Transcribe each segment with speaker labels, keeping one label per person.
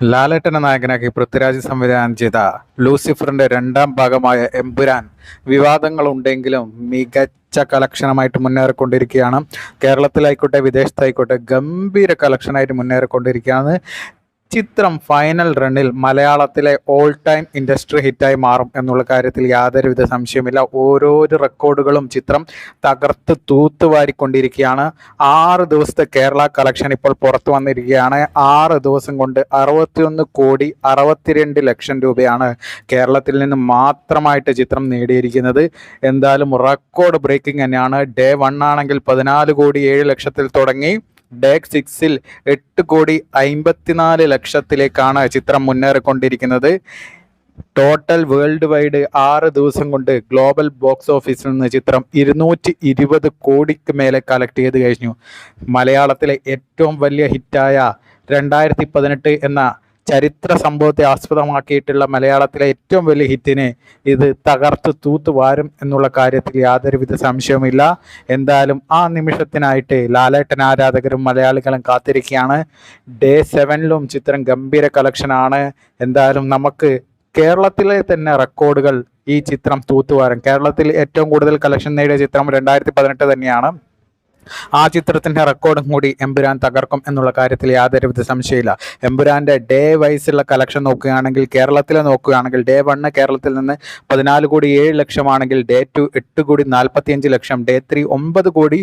Speaker 1: ലാലേട്ടനെ നായകനാക്കി പൃഥ്വിരാജ് സംവിധാനം ചെയ്ത ലൂസിഫറിന്റെ രണ്ടാം ഭാഗമായ എമ്പുരാൻ വിവാദങ്ങളുണ്ടെങ്കിലും മികച്ച കളക്ഷനുമായിട്ട് മുന്നേറിക്കൊണ്ടിരിക്കുകയാണ്. കേരളത്തിലായിക്കോട്ടെ വിദേശത്തായിക്കോട്ടെ ഗംഭീര കളക്ഷനായിട്ട് മുന്നേറിക്കൊണ്ടിരിക്കുകയാണ്. ചിത്രം ഫൈനൽ റണ്ണിൽ മലയാളത്തിലെ ഓൾ ടൈം ഇൻഡസ്ട്രി ഹിറ്റായി മാറും എന്നുള്ള കാര്യത്തിൽ യാതൊരുവിധ സംശയമില്ല ഓരോരോ റെക്കോർഡുകളും ചിത്രം തകർത്ത് തൂത്തുവാരിക്കൊണ്ടിരിക്കുകയാണ് ആറ് ദിവസത്തെ കേരള കളക്ഷൻ ഇപ്പോൾ പുറത്തു വന്നിരിക്കുകയാണ്. ആറ് ദിവസം കൊണ്ട് അറുപത്തിയൊന്ന് കോടി അറുപത്തിരണ്ട് ലക്ഷം രൂപയാണ് കേരളത്തിൽ നിന്ന് മാത്രമായിട്ട് ചിത്രം നേടിയിരിക്കുന്നത്. എന്തായാലും റെക്കോർഡ് ബ്രേക്കിംഗ് തന്നെയാണ്. ഡേ വൺ ആണെങ്കിൽ പതിനാല് കോടി ഏഴ് ലക്ഷത്തിൽ തുടങ്ങി. ഡേ സിക്സിൽ എട്ട് കോടി അമ്പത്തിനാല് ലക്ഷത്തിലേക്കാണ് ചിത്രം മുന്നേറിക്കൊണ്ടിരിക്കുന്നത്. ടോട്ടൽ വേൾഡ് വൈഡ് ആറ് ദിവസം കൊണ്ട് ഗ്ലോബൽ ബോക്സ് ഓഫീസിൽ നിന്ന് ചിത്രം ഇരുന്നൂറ്റി ഇരുപത് കോടിക്ക് മേലെ കളക്ട് ചെയ്ത് കഴിഞ്ഞു. മലയാളത്തിലെ ഏറ്റവും വലിയ ഹിറ്റായ രണ്ടായിരത്തി പതിനെട്ട് എന്ന ചരിത്ര സംഭവത്തെ ആസ്പദമാക്കിയിട്ടുള്ള മലയാളത്തിലെ ഏറ്റവും വലിയ ഹിറ്റിനെ ഇത് തകർത്ത് തൂത്ത് വാരും എന്നുള്ള കാര്യത്തിൽ യാതൊരുവിധ സംശയവുമില്ല. എന്തായാലും ആ നിമിഷത്തിനായിട്ട് ലാലേട്ടൻ ആരാധകരും മലയാളികളും കാത്തിരിക്കുകയാണ്. ഡേ സെവനിലും ചിത്രം ഗംഭീര കളക്ഷനാണ്. എന്തായാലും നമുക്ക് കേരളത്തിലെ തന്നെ റെക്കോർഡുകൾ ഈ ചിത്രം തൂത്തുവാരം കേരളത്തിൽ ഏറ്റവും കൂടുതൽ കളക്ഷൻ നേടിയ ചിത്രം രണ്ടായിരത്തി പതിനെട്ട് തന്നെയാണ്. ആ ചിത്രത്തിന്റെ റെക്കോർഡും കൂടി എമ്പുരാൻ തകർക്കും എന്നുള്ള കാര്യത്തിൽ യാതൊരുവിധ സംശയമില്ല എമ്പുരാന്റെ ഡേ വൈസുള്ള കളക്ഷൻ നോക്കുകയാണെങ്കിൽ കേരളത്തിലെ നോക്കുകയാണെങ്കിൽ ഡേ വണ്ണ് കേരളത്തിൽ നിന്ന് പതിനാല് കോടി ഏഴ് ലക്ഷമാണെങ്കിൽ ഡേ ടു എട്ട് കോടി നാൽപ്പത്തിയഞ്ച് ലക്ഷം ഡേ ത്രീ ഒമ്പത് കോടി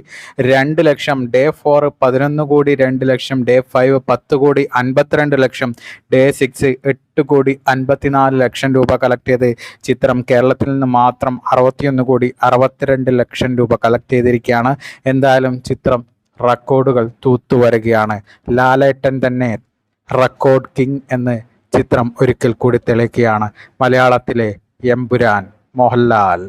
Speaker 1: രണ്ട് ലക്ഷം ഡേ ഫോർ പതിനൊന്ന് കോടി രണ്ട് ലക്ഷം ഡേ ഫൈവ് പത്ത് കോടി അൻപത്തിരണ്ട് ലക്ഷം ഡേ സിക്സ് എട്ട് കോടി അൻപത്തിനാല് ലക്ഷം രൂപ കളക്ട് ചെയ്ത് ചിത്രം കേരളത്തിൽ നിന്ന് മാത്രം അറുപത്തിയൊന്ന് കോടി അറുപത്തിരണ്ട് ലക്ഷം രൂപ കളക്ട് ചെയ്തിരിക്കുകയാണ്. എന്തായാലും ചിത്രം റെക്കോർഡുകൾ തൂത്തു തൂത്തുവരികയാണ് ലാലേട്ടൻ തന്നെ റെക്കോർഡ് കിങ് എന്ന് ചിത്രം ഒരിക്കൽ കൂടി തെളിയിക്കുകയാണ്. മലയാളത്തിലെ എമ്പുരാൻ മോഹൻലാൽ.